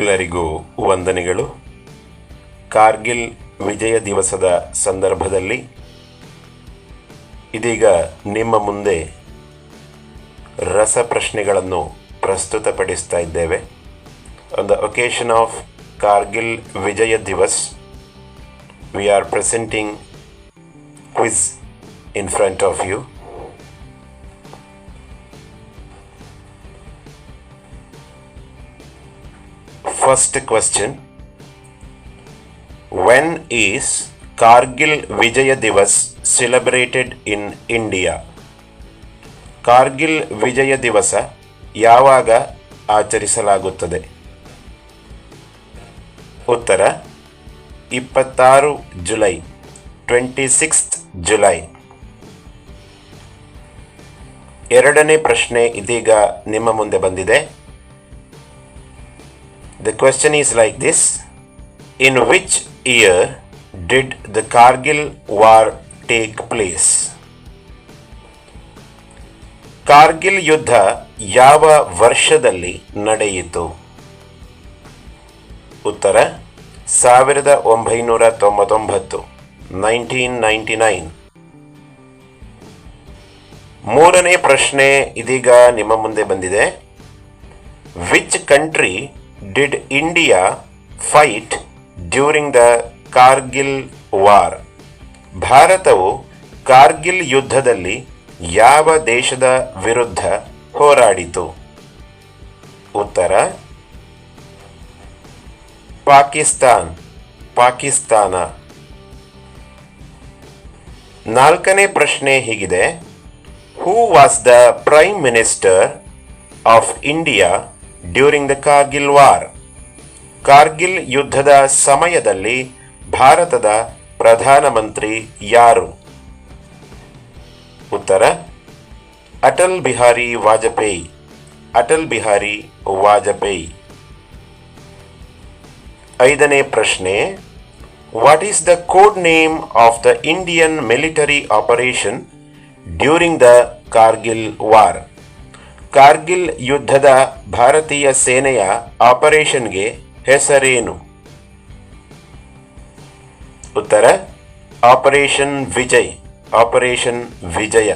ಎಲ್ಲರಿಗೂ ವಂದನೆಗಳು. ಕಾರ್ಗಿಲ್ ವಿಜಯ ದಿವಸದ ಸಂದರ್ಭದಲ್ಲಿ ಇದೀಗ ನಿಮ್ಮ ಮುಂದೆ ರಸಪ್ರಶ್ನೆಗಳನ್ನು ಪ್ರಸ್ತುತಪಡಿಸ್ತಾ ಇದ್ದೇವೆ. On the occasion of Kargil Vijay Diwas we are presenting quiz in front of you First question. When is Kargil Vijaya Divas celebrated in India? Kargil Vijay Diwas ಯಾವಾಗ ಆಚರಿಸಲಾಗುತ್ತದೆ? ಉತ್ತರ, ಇಪ್ಪತ್ತಾರು ಜುಲೈ, ಟ್ವೆಂಟಿ ಸಿಕ್ಸ್ತ್ ಜುಲೈ. ಎರಡನೇ ಪ್ರಶ್ನೆ ಇದೀಗ ನಿಮ್ಮ ಮುಂದೆ ಬಂದಿದೆ. The question is like this. In which year did the Kargil war take place? Kargil ಯುದ್ಧ ಯಾವ ವರ್ಷದಲ್ಲಿ ನಡೆಯಿತು? ಉತ್ತರ, ಸಾವಿರದ ಒಂಬೈನೂರ ತೊಂಬತ್ತೊಂಬತ್ತು, ನೈನ್ಟೀನ್ ನೈಂಟಿ ನೈನ್. ಮೂರನೇ ಪ್ರಶ್ನೆ ಇದೀಗ ನಿಮ್ಮ ಮುಂದೆ ಬಂದಿದೆ. Which country did India fight during the Kargil war ಭಾರತವು ಕಾರ್ಗಿಲ್ ಯುದ್ಧದಲ್ಲಿ ಯಾವ ದೇಶದ ವಿರುದ್ಧ ಹೋರಾಡಿತು? ಉತ್ತರ, ಪಾಕಿಸ್ತಾನ್, ಪಾಕಿಸ್ತಾನ. ನಾಲ್ಕನೇ ಪ್ರಶ್ನೆ ಹೀಗಿದೆ. Who was the prime minister of India during the Kargil war Kargil ಯುದ್ಧದ ಸಮಯದಲ್ಲಿ ಭಾರತದ ಪ್ರಧಾನಮಂತ್ರಿ ಯಾರು? ಉತ್ತರ, ಅಟಲ್ ಬಿಹಾರಿ ವಾಜಪೇಯಿ. ಅಟಲ್ ಬಿಹಾರಿ ವಾಜಪೇಯಿ. ಐದನೇ ಪ್ರಶ್ನೆ what is the code name of the Indian military operation during the Kargil war Kargil ಯುದ್ಧದ ಭಾರತೀಯ ಸೇನೆಯ ಆಪರೇಷನ್ಗೆ ಹೆಸರೇನು? ಉತ್ತರ, ಆಪರೇಷನ್ ವಿಜಯ್, ಆಪರೇಷನ್ ವಿಜಯ.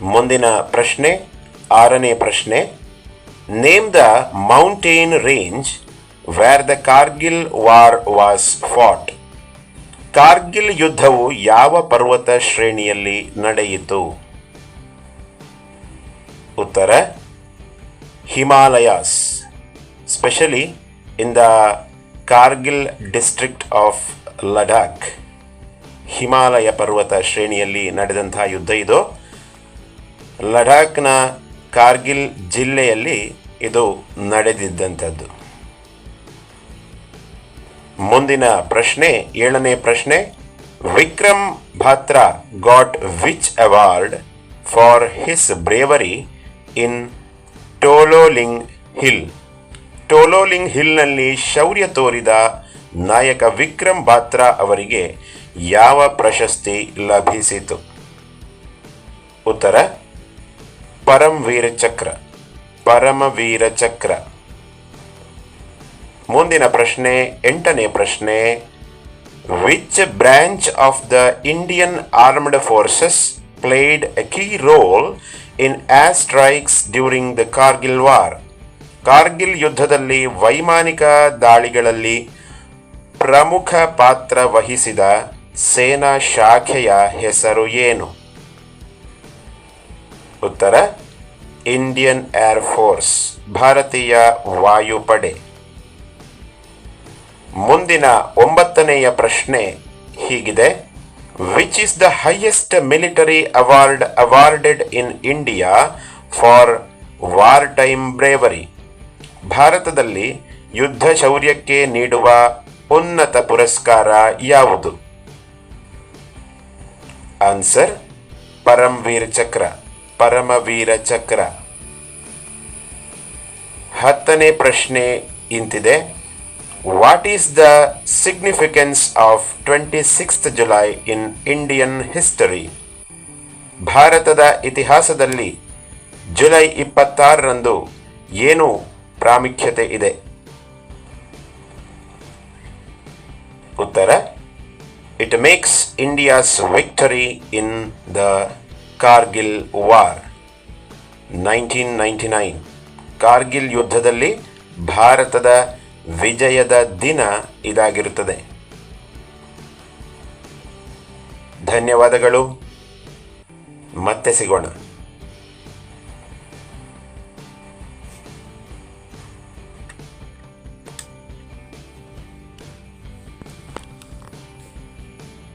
ಮುಂದಿನ ಪ್ರಶ್ನೆ, ಆರನೇ ಪ್ರಶ್ನೆ, name the mountain range where the Kargil war was fought Kargil ಯುದ್ಧವು ಯಾವ ಪರ್ವತ ಶ್ರೇಣಿಯಲ್ಲಿ ನಡೆಯಿತು? ಉತ್ತರ Himalayas specially in the Kargil district of Ladakh Himalaya ಪರ್ವತ ಶ್ರೇಣಿಯಲ್ಲಿ ನಡೆದಂತಹ ಯುದ್ಧ ಇದು. ಲಡಾಖ್ನ ಕಾರ್ಗಿಲ್ ಜಿಲ್ಲೆಯಲ್ಲಿ ಇದು ನಡೆದಿದ್ದಂಥದ್ದು. ಮುಂದಿನ ಪ್ರಶ್ನೆ, ಏಳನೇ ಪ್ರಶ್ನೆ, Vikram Batra got which award for his bravery in Tololing hill. Tololing ಹಿಲ್ನಲ್ಲಿ ಶೌರ್ಯ ತೋರಿದ ನಾಯಕ ವಿಕ್ರಮ್ ಬಾತ್ರಾ ಅವರಿಗೆ ಯಾವ ಪ್ರಶಸ್ತಿ ಲಭಿಸಿತು? ಉತ್ತರ ಪರಮವೀರ ಚಕ್ರ ಪರಮವೀರ ಚಕ್ರ. ಮುಂದಿನ ಪ್ರಶ್ನೆ, ಎಂಟನೇ ಪ್ರಶ್ನೆ which branch of the Indian armed forces played a key role in air strikes during the Kargil war Kargil ಯುದ್ಧದಲ್ಲಿ ವೈಮಾನಿಕ ದಾಳಿಗಳಲ್ಲಿ ಪ್ರಮುಖ ಪಾತ್ರ ವಹಿಸಿದ ಸೇನಾ ಶಾಖೆಯ ಹೆಸರು ಏನು? ಉತ್ತರ ಇಂಡಿಯನ್ ಏರ್ ಫೋರ್ಸ್ ಭಾರತೀಯ ವಾಯುಪಡೆ. ಮುಂದಿನ ಒಂಬತ್ತನೆಯ ಪ್ರಶ್ನೆ ಹೀಗಿದೆ. Is the highest military award awarded in India for war time bravery ಭಾರತದಲ್ಲಿ ಯುದ್ಧ ಶೌರ್ಯಕ್ಕೆ ನೀಡುವ ಉನ್ನತ ಪುರಸ್ಕಾರ ಯಾವುದು? ಆನ್ಸರ್ ಪರಮವೀರ ಚಕ್ರ ಪರಮವೀರ ಚಕ್ರ. ಹತ್ತನೇ ಪ್ರಶ್ನೆ ಇಂತಿದೆ. What is the significance of twenty sixth July in Indian history ಭಾರತದ ಇತಿಹಾಸದಲ್ಲಿ ಜುಲೈ ಇಪ್ಪತ್ತಾರರಂದು ಏನು ಪ್ರಾಮುಖ್ಯತೆ ಇದೆ? ಉತ್ತರ it makes India's victory in the Kargil war nineteen ninety nine Kargil ಯುದ್ಧದಲ್ಲಿ ಭಾರತದ ವಿಜಯದ ದಿನ ಇದಾಗಿರುತ್ತದೆ. ಧನ್ಯವಾದಗಳು. ಮತ್ತೆ ಸಿಗೋಣ.